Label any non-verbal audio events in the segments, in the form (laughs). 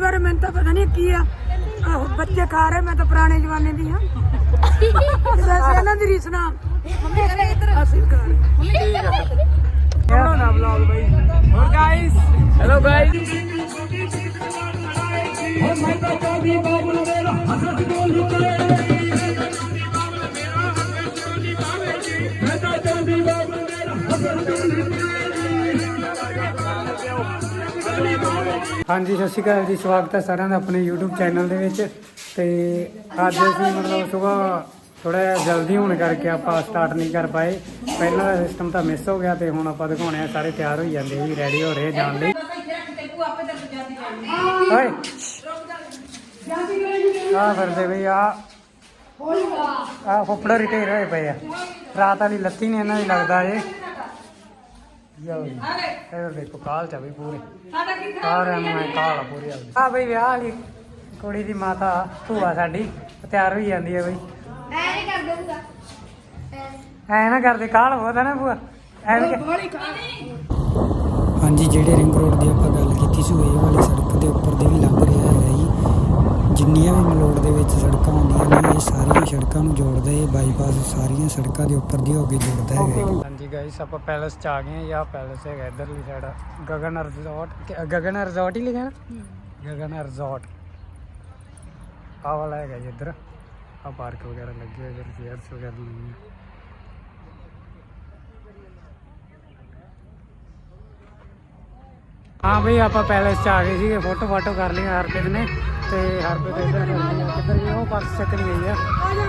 ਬਾਰੇ ਮੈਨੂੰ ਤਾਂ ਪਤਾ ਨਹੀਂ ਕੀ ਆ। ਆਹੋ ਬੱਚੇ ਖਾ ਰਹੇ ਮੈਂ ਤਾਂ ਪੁਰਾਣੇ ਜ਼ਮਾਨੇ ਦੀ ਹਾਂ। ਵੈਸੇ ਇਹਨਾਂ ਦੀ ਰੀਸ ਨਾ ਮੰਮੀ ਕਰੇ ਇੱਧਰ ਅਸੀਂ ਖਾ ਰਹੇ। ਬਣਾਉਣਾ ਵਲੌਗ ਬਾਈ? ਹੋਰ ਗਾਇਸ ਹੈਲੋ ਗਾਇਸ ਹਾਂਜੀ, ਸਤਿ ਸ਼੍ਰੀ ਅਕਾਲ ਜੀ, ਸਵਾਗਤ ਹੈ ਸਾਰਿਆਂ ਦਾ ਆਪਣੇ YouTube ਚੈਨਲ ਦੇ ਵਿੱਚ। ਤੇ ਅੱਜ ਅਸੀਂ ਮਤਲਬ ਸਵੇਰ ਥੋੜਾ ਜਿਹਾ ਜਲਦੀ ਹੋਣ ਕਰਕੇ ਆਪਾਂ ਸਟਾਰਟ ਨਹੀਂ ਕਰ ਪਾਏ। ਪਹਿਲਾਂ ਦਾ ਸਿਸਟਮ ਤਾਂ ਮਿਸ ਹੋ ਗਿਆ ਤੇ ਹੁਣ ਆਪਾਂ ਦਿਖਾਉਣੇ ਆ, ਸਾਰੇ ਤਿਆਰ ਹੋਈ ਜਾਂਦੇ ਜੀ ਰੈਡੀ ਹੋ ਰਹੇ ਜਾਣ ਲਈ। ਓਏ! ਆ ਫਿਰਦੇ ਬਈ ਆ ਆ ਫੁੱਫੜਾ ਰਿਟੇਰ ਹੋਏ ਪਏ ਆ। ਰਾਤ ਵਾਲੀ ਲੱਤੀ ਨੇ ਇਹਨਾਂ ਦੀ ਲੱਗਦਾ ਏ ਜਾਓ ਜੀ ਇਹ ਦੇਖੋ ਕਾਲ ਚ ਆ ਬਈ ਪੂਰੇ। ਸਾਰਿਆਂ ਨੂੰ ਐ ਕਾਲ ਆ ਪੂਰੀ ਆ ਬਈ ਵਿਆਹ ਵਾਲੀ ਕੁੜੀ ਦੀ ਮਾਤਾ ਭੂਆ ਸਾਡੀ ਤਿਆਰ ਹੋਈ ਜਾਂਦੀ ਹੈ ਬਈ। ਐ ਨਹੀਂ ਕਰ ਦਊਗਾ। ਐ ਨਾ ਕਰਦੇ ਕਾਲ ਹੋਦਾ ਨਾ ਭੂਆ। ਐ ਹਾਂਜੀ ਜਿਹੜੇ ਰਿੰਗ ਰੋਡ ਦੀ ਆਪਾਂ ਗੱਲ ਕੀਤੀ ਸੀ ਉਹ ਇਹ ਵਾਲੀ ਸੜਕ ਦੇ ਉੱਪਰ ਦੇ ਵੀ ਲੰਘ ਰਿਹਾ ਹੈਗਾ ਜੀ ਜਿੰਨੀਆਂ ਵੀ ਮਲੋੜ ਦੇ ਵਿੱਚ ਸੜਕਾਂ ਆਉਂਦੀਆਂ ਨੇ, ਇਹ ਸਾਰੀਆਂ ਸੜਕਾਂ ਨੂੰ ਜੋੜਦਾ, ਇਹ ਬਾਈਪਾਸ ਸਾਰੀਆਂ ਸੜਕਾਂ ਦੇ ਉੱਪਰ ਦੀ ਹੋ ਕੇ ਜੁੜਦਾ ਹੈਗਾ ਹਾਂਜੀ ਗਾਇਸ ਆਪਾਂ ਪੈਲਸ ਚ ਆ ਗਏ ਆ ਜਾਂ ਪੈਲਸ ਹੈਗਾ ਇਧਰਲੀ side Gagan resort Gagan resort ਹੀ ਲਿਖਿਆ ਨਾ? ਗਗਨ ਰਿਜ਼ੋਰਟ ਆਹ ਵਾਲਾ ਹੈਗਾ ਜੀ ਇੱਧਰ। ਆ ਪਾਰਕ ਵਗੈਰਾ ਲੱਗੇ ਹੋਏ ਇੱਧਰ ਚੇਅਰਸ ਵਗੈਰਾ ਲੱਗੀਆਂ। ਹਾਂ ਬਈ ਆਪਾਂ ਪੈਲਸ ਚ ਆ ਗਏ ਸੀਗੇ ਫੋਟੋ ਫਾਟੋ ਕਰ ਲਈਆਂ ਹਰਪ੍ਰੀਤ ਨੇ ਤੇ ਹਰਪ੍ਰੀਤ ਇੱਧਰ ਕਰਦੀ ਆ ਕਿੱਧਰ ਗਈ ਉਹ ਪਰਸ ਚੱਕਣ ਗਈ ਆ।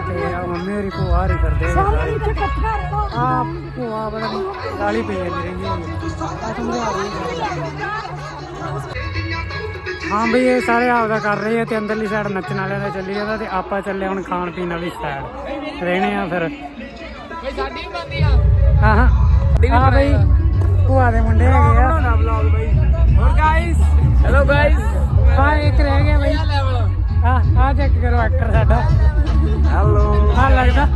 ਤੇ ਆ ਮੰਮੀ ਹੋਰੀ ਕਰਦੇ ਆ। ਇੱਥੇ ਇਕੱਠਾ ਰਹੋ। ਆ ਭੂਆ ਪਤਾ ਨਹੀਂ ਕਾਲੀ ਪਈ ਜਾਂਦੀ ਰਹਿੰਦੀ ਹੈ ਆ ਸਮਝਾ ਰਹੀ ਹਾਂ ਬਈ ਇਹ ਸਾਰੇ ਆਪਦਾ ਕਰ ਰਹੇ ਆ ਤੇ ਅੰਦਰਲੀ ਸਾਈਡ ਨੱਚਣ ਵਾਲਿਆਂ ਦਾ ਚੱਲੀ ਜਾਂਦਾ ਤੇ ਆਪਾਂ ਚੱਲੇ ਹੁਣ ਖਾਣ ਪੀਣ ਵਾਲੀ ਸਾਈਡ ਰਹਿਣੇ ਆ ਫਿਰ। ਬਈ ਸਾਡੀ ਵੀ ਬੰਦੀ ਆ ਹਾਂ ਹਾਂ ਆ। ਬਈ ਭੂਆ ਦੇ ਮੁੰਡੇ ਹੈਗੇ ਆ। ਵਲੌਗ ਬਾਈ। ਹੋਰ ਗਾਇਸ ਹੈਲੋ ਗਾਇਸ ਹਾਂ ਇੱਕ ਰਹਿ ਗਿਆ ਬਈ। ਲੈਵਲ ਆ ਆ ਚੈੱਕ ਕਰੋ ਐਕਟਰ ਸਾਡਾ। ਹੈਲੋ ਹਾਂ ਲੱਗਦਾ।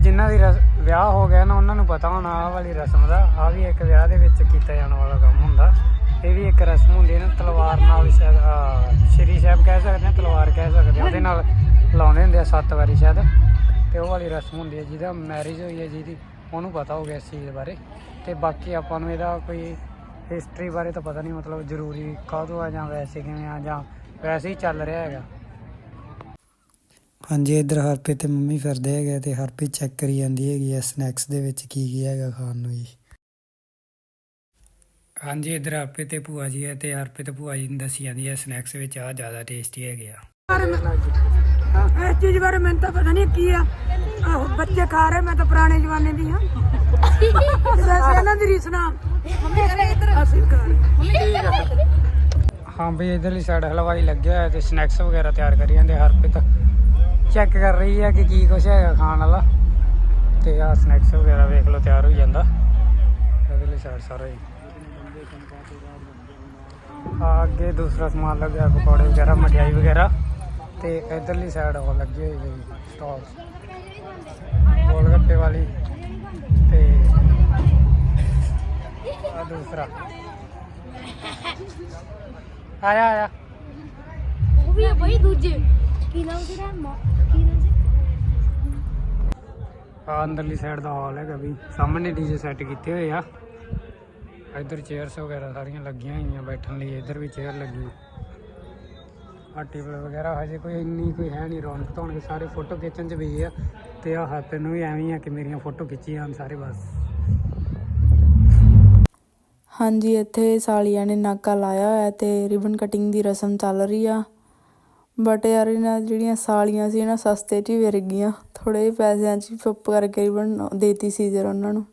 ਜਿਨ੍ਹਾਂ ਦੀ ਰਸ- ਵਿਆਹ ਹੋ ਗਿਆ ਨਾ ਉਹਨਾਂ ਨੂੰ ਪਤਾ ਹੋਣਾ ਆਹ ਵਾਲੀ ਰਸਮ ਦਾ। ਆ ਵੀ ਇੱਕ ਵਿਆਹ ਦੇ ਵਿੱਚ ਕੀਤਾ ਜਾਣ ਵਾਲਾ ਕੰਮ ਹੁੰਦਾ। ਇਹ ਵੀ ਇੱਕ ਰਸਮ ਹੁੰਦੀ ਹੈ ਨਾ ਤਲਵਾਰ ਨਾਲ ਸ਼ਾਇਦ ਆਹ, ਸ਼੍ਰੀ ਸਾਹਿਬ ਕਹਿ ਸਕਦੇ ਆ ਤਲਵਾਰ ਕਹਿ ਸਕਦੇ ਆ। ਉਹਦੇ ਨਾਲ ਲਾਉਂਦੇ ਹੁੰਦੇ ਆ ਸੱਤ ਵਾਰੀ ਸ਼ਾਇਦ। ਤੇ ਉਹ ਵਾਲੀ ਰਸਮ ਹੁੰਦੀ ਹੈ ਜਿਹਦਾ ਮੈਰਿਜ ਹੋਈ ਹੈ ਜਿਹਦੀ ਉਹਨੂੰ ਪਤਾ ਹੋ ਗਿਆ ਇਸ ਚੀਜ਼ ਬਾਰੇ। ਤੇ ਬਾਕੀ ਆਪਾਂ ਨੂੰ ਇਹਦਾ ਕੋਈ ਹਿਸਟਰੀ ਬਾਰੇ ਤਾਂ ਪਤਾ ਨਹੀਂ ਮਤਲਬ ਜ਼ਰੂਰੀ ਕਾਹਦੋਂ ਆ ਜਾਂ ਵੈਸੇ ਕਿਵੇਂ ਆ ਜਾਂ ਵੈਸੇ ਹੀ ਚੱਲ ਰਿਹਾ ਹੈਗਾ। ਹਾਂਜੀ ਇੱਧਰ ਹਰਪ੍ਰੀਤ ਤੇ ਮੰਮੀ ਫਿਰਦੇ ਹੈਗੇ ਤੇ ਹਰਪ੍ਰੀਤ ਚੈੱਕ ਕਰੀ ਜਾਂਦੀ ਹੈਗੀ ਐ ਸਨੈਕਸ ਦੇ ਵਿੱਚ ਕੀ ਕੀ ਹੈਗਾ ਖਾਣ ਨੂੰ ਜੀ। ਹਾਂਜੀ ਇੱਧਰ ਹਰਪ੍ਰੀਤ ਤੇ ਭੂਆ ਜੀ ਹੈ ਤੇ ਹਰਪ੍ਰੀਤ ਤੇ ਭੂਆ ਜੀ ਨੂੰ ਦੱਸੀ ਜਾਂਦੀ ਹੈ ਸਨੈਕਸ ਵਿੱਚ ਆ ਜ਼ਿਆਦਾ ਟੇਸਟੀ ਹੈਗੇ ਆ। ਇਸ ਚੀਜ਼ ਬਾਰੇ ਮੈਨੂੰ ਤਾਂ ਪਤਾ ਨਹੀਂ ਕੀ ਆ। ਆਹੋ ਬੱਚੇ ਖਾ ਰਹੇ ਮੈਂ ਤਾਂ ਪੁਰਾਣੇ ਜ਼ਮਾਨੇ ਦੀ ਹਾਂ (laughs) ਵੈਸੇ ਇਹਨਾਂ ਦੀ ਰੀਸ ਨਾ ਮੰਮੀ ਕਰੇ ਇੱਧਰ? ਹਾਂ ਵੀ ਇਧਰਲੀ ਸਾਈਡ ਹਲਵਾਈ ਲੱਗਿਆ ਹੋਇਆ ਤੇ ਸਨੈਕਸ ਵਗੈਰਾ ਤਿਆਰ ਕਰੀ ਜਾਂਦੇ ਹਰਪ੍ਰੀਤ। ਚੈੱਕ ਕਰ ਰਹੀ ਹੈ ਕਿ ਕੀ ਕੁਛ ਹੈਗਾ ਖਾਣ ਵਾਲਾ। ਤੇ ਆ ਸਨੈਕਸ ਵਗੈਰਾ ਵੇਖ ਲਓ ਤਿਆਰ ਹੋ ਜਾਂਦਾ। ਇਧਰਲੀ ਸਾਈਡ ਸਾਰਾ। ਹੀ ਆ ਅੱਗੇ ਦੂਸਰਾ ਸਮਾਨ ਲੱਗਿਆ ਪਕੌੜੇ ਵਗੈਰਾ ਮਠਿਆਈ ਵਗੈਰਾ। ਤੇ ਇਧਰਲੀ ਸਾਈਡ ਉਹ ਲੱਗੀ ਹੋਈ ਹੈ ਸਟਾਲ ਗੋਲ ਗੱਪੇ ਵਾਲੀ। ਦੂਸਰਾ। ਆਇਆ ਆਇਆ। ਉਹ ਵੀ ਹੈ ਬਈ ਦੂਜੇ। ਕੀ ਨਾਮ ਨਾ ਕੀ ਨਾਮ ਸੀ? ਆ ਅੰਦਰਲੀ ਸਾਈਡ ਦਾ ਹਾਲ ਹੈਗਾ ਵੀ। ਸਾਹਮਣੇ ਡੀਜੇ ਸੈੱਟ ਕੀਤੇ ਹੋਏ ਆ। ਇੱਧਰ ਚੇਅਰਸ ਵਗੈਰਾ ਸਾਰੀਆਂ ਲੱਗੀਆਂ ਹੋਈਆਂ ਬੈਠਣ ਲਈ। ਇੱਧਰ ਵੀ ਚੇਅਰ ਲੱਗੀ। ਆ ਟੇਬਲ ਵਗੈਰਾ ਹਜੇ ਕੋਈ ਇੰਨੀ ਕੋਈ ਹੈ ਨਹੀਂ ਰੌਣਕ ਧੌਣਕ ਸਾਰੇ ਫੋਟੋ ਖਿੱਚਣ ਚ ਵੀ ਆ। ਤੇ ਆ ਹੱਥ ਨੂੰ ਵੀ ਐਵੇਂ ਹੀ ਆ ਕਿ ਮੇਰੀਆਂ ਫੋਟੋ ਖਿੱਚੀ ਜਾਣ ਸਾਰੇ ਬਸ। ਹਾਂਜੀ, ਇੱਥੇ ਸਾਲੀਆਂ ਨੇ ਨਾਕਾ ਲਾਇਆ ਹੋਇਆ ਤੇ ਰਿਬਨ ਕਟਿੰਗ ਦੀ ਰਸਮ ਚੱਲ ਰਹੀ ਆ। ਬਟ ਯਾਰ ਇਹਨਾਂ ਜਿਹੜੀਆਂ ਸਾਲੀਆਂ ਸੀ ਨਾ ਸਸਤੇ 'ਚ ਹੀ ਵਿਰ ਗਈਆਂ। ਥੋੜੇ ਜਿਹੇ ਪੈਸਿਆਂ 'ਚ ਹੀ ਕਰਕੇ ਰਿਬਨ ਦੇਤੀ ਸੀ ਜਰ ਉਹਨਾਂ ਨੂੰ।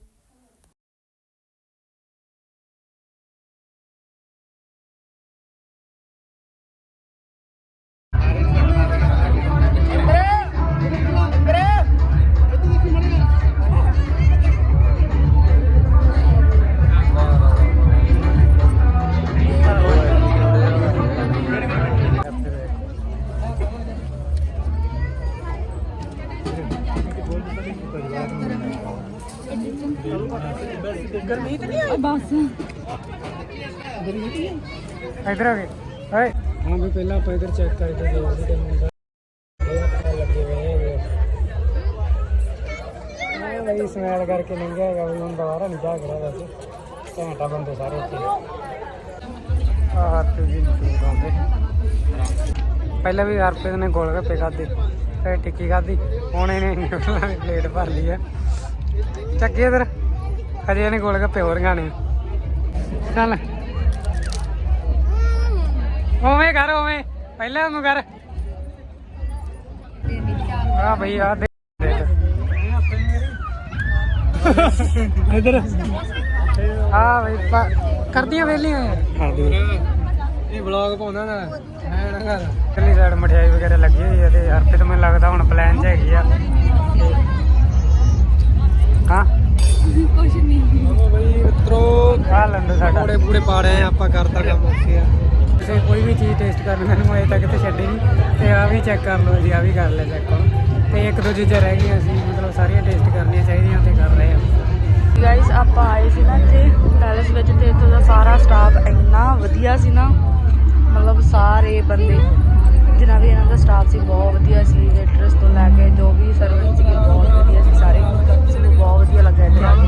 ਇੱਧਰ ਆ ਗਏ ਓਏ। ਹਾਂ ਵੀ ਪਹਿਲਾਂ ਆਪਾਂ ਇਧਰ ਚੈੱਕ ਕਰਕੇ ਦੇਖਦੇ ਤੇ ਮੁੰਡਾ ਇਹ ਆਪਾਂ ਲੱਗੇ ਹੋਏ ਹੈਗੇ ਇਹ ਬਈ ਸਮੈਲ ਕਰਕੇ ਲੰਘਿਆ ਹੈਗਾ ਵੀ ਹੁਣ ਦੁਬਾਰਾ ਨਹੀਂ ਜਾ ਕਰਿਆ ਵੈਸੇ ਘੰਟਾ ਬੰਦੇ ਸਾਰੇ ਇੱਥੇ। ਆ ਹਰਪ੍ਰੀਤ ਜੀ ਨੂੰ ਆਉਂਦੇ ਪਹਿਲਾਂ ਵੀ ਹਰਪ੍ਰੀਤ ਨੇ ਗੋਲ ਗੱਪੇ ਖਾਦੇ ਫਿਰ ਟਿੱਕੀ ਖਾਦੀ ਹੁਣ ਇਹਨੇ ਨਿਊਡਲਾਂ ਦੀ ਪਲੇਟ ਭਰ ਲਈ ਹੈ ਚੱਕੀ ਇਧਰ। ਹਜੇ ਇਹਨੇ ਗੋਲ ਗੱਪੇ ਹੋਰ ਖਾਣੇ ਚੱਲ। ਉਵੇਂ ਕਰ ਉਵੇਂ। ਪਹਿਲਾਂ ਉਹਨੂੰ ਕਰ। ਆ ਭਈ ਆ ਦੇ ਇਧਰ। ਆ ਭਈ ਕਰਦੀਆਂ ਵੇਲੀਆਂ ਇਹ ਵਲੌਗ ਪਾਉਂਦਾ ਨਾ। ਇਧਰਲੀ ਸਾਈਡ ਮਠਿਆਈ ਵਗੈਰਾ ਲੱਗੀ ਹੋਈ ਹੈ ਤੇ ਹਰਪ੍ਰੀਤ ਮੈਨੂੰ ਲੱਗਦਾ ਹੁਣ ਪਲਾਨ 'ਚ ਹੈਗੀ ਆ। ਹਾਂ? ਉਹ ਬਈ ਮਿੱਤਰੋ ਆ ਲੰਡੋ ਸਾਡਾ। ਪੂੜੇ ਪੂੜੇ ਪਾ ਰਹੇ ਆ ਆਪਾਂ ਕਰਤਾ ਕੰਮ ਓਕੇ ਆ। ਤੁਸੀਂ ਕੋਈ ਵੀ ਚੀਜ਼ ਟੇਸਟ ਕਰਨੀ ਮੈਨੂੰ ਅਜੇ ਤੱਕ ਤੇ ਛੱਡੀ ਨਹੀਂ। ਤੇ ਆ ਵੀ ਚੈੱਕ ਕਰ ਲਓ ਜੀ ਆ ਵੀ ਕਰ ਲੈ ਚੈੱਕ ਹੁਣ ਤੇ ਇੱਕ ਦੋ ਚੀਜ਼ਾਂ ਰਹਿ ਗਈਆਂ ਸੀ ਮਤਲਬ ਸਾਰੀਆਂ ਟੇਸਟ ਕਰਨੀਆਂ ਚਾਹੀਦੀਆਂ ਤੇ ਕਰ ਰਹੇ ਆ। ਗਾਇਸ ਆਪਾਂ ਆਏ ਸੀ ਨਾ ਇੱਥੇ ਪੈਲਸ ਵਿੱਚ ਤੇ ਇੱਥੋਂ ਦਾ ਸਾਰਾ ਸਟਾਫ ਇੰਨਾ ਵਧੀਆ ਸੀ ਨਾ। ਮਤਲਬ ਸਾਰੇ ਬੰਦੇ, ਜਿਨ੍ਹਾਂ ਵੀ ਇਹਨਾਂ ਦਾ ਸਟਾਫ ਸੀ, ਬਹੁਤ ਵਧੀਆ ਸੀ ਵੇਟਰਸ ਤੋਂ ਲੈ ਕੇ ਜੋ ਵੀ ਸਰਵੈਂਟ ਸੀ ਬਹੁਤ ਵਧੀਆ ਸੀ ਸਾਰੇ। ਸਾਨੂੰ ਬਹੁਤ ਵਧੀਆ ਲੱਗਾ ਇੱਥੇ ਆ ਕੇ।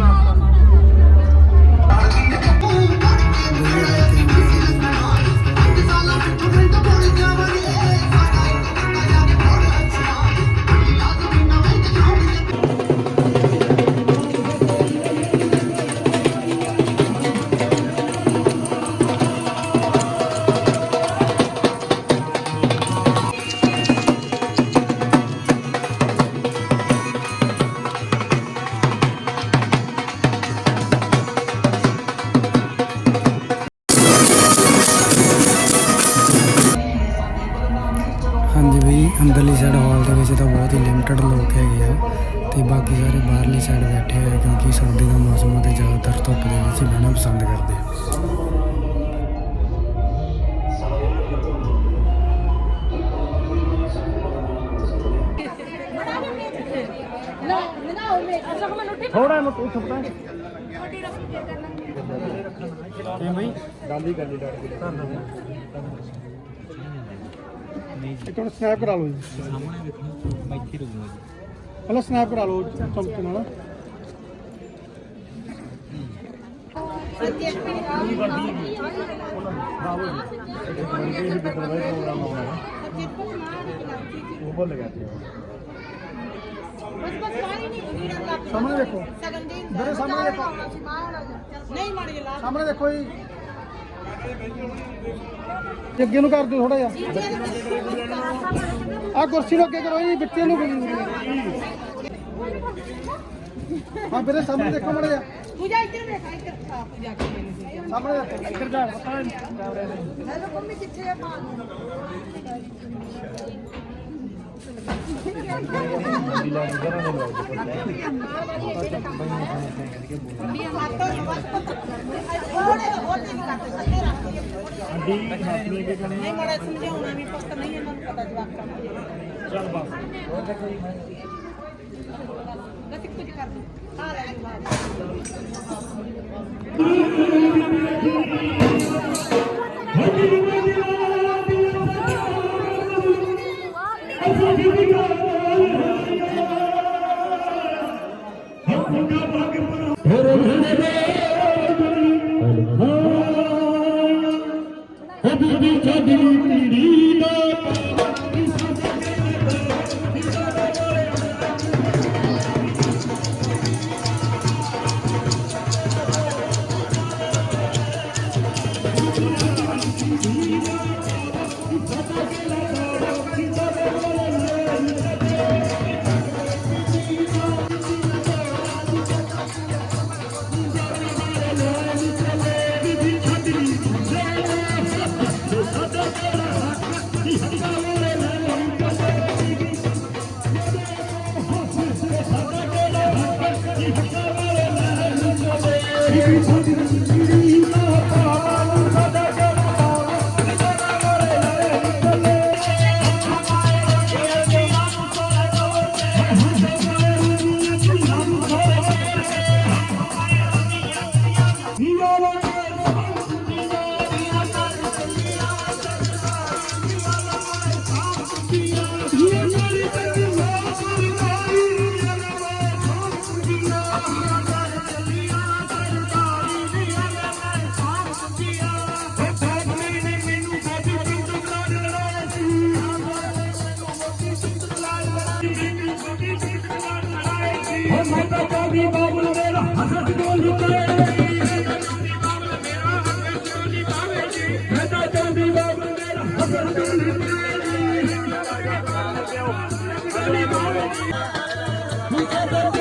ਧੁੱਪ ਦੇ ਵਿੱਚ ਬਹਿਣਾ ਪਸੰਦ ਕਰਦੇ ਆ। ਥੋੜਾ ਮੈਂ ਤੂੰ ਛੁਪਦਾ ਇਹ ਬਈ? ਗਾਂਧੀ ਗਾਂਧੀ ਡਾੜ ਕੇ। ਇੱਕ ਮਿੰਟ ਸਨੈਪ ਕਰਾ ਲਓ ਜੀ। ਸਾਹਮਣੇ ਦੇਖੋ ਮੈਂ ਇੱਥੇ ਰੁਕੂਗਾ ਜੀ। ਹਲੋ ਸਨੈਪ ਕਰਾ ਲਓ ਚਮਕੇ ਨਾਲ। ਸਾਹਮਣੇ ਦੇਖੋ ਮੇਰੇ ਸਾਹਮਣੇ ਦੇਖੋ ਨਹੀਂ ਮੜ ਗਿਆ ਸਾਹਮਣੇ ਦੇਖੋ ਜੀ ਅੱਗੇ ਨੂੰ ਕਰ ਦਿਓ ਥੋੜਾ ਜਿਹਾ ਆ ਕੁਰਸੀ ਨੂੰ ਅੱਗੇ ਕਰੋ ਜੀ ਬੱਚੇ ਨੂੰ हाँ मेरे सामने देखो मड़े। पूजा इधर देखा इधर था पूजा के सामने इधर जा पता नहीं। हेलो मम्मी किथे है माँ चल बस ਕਰ ਦੋ। ਆ ਲੈ ਜੂ ਬਾਅਦ ਹਾਂਜੀ We can't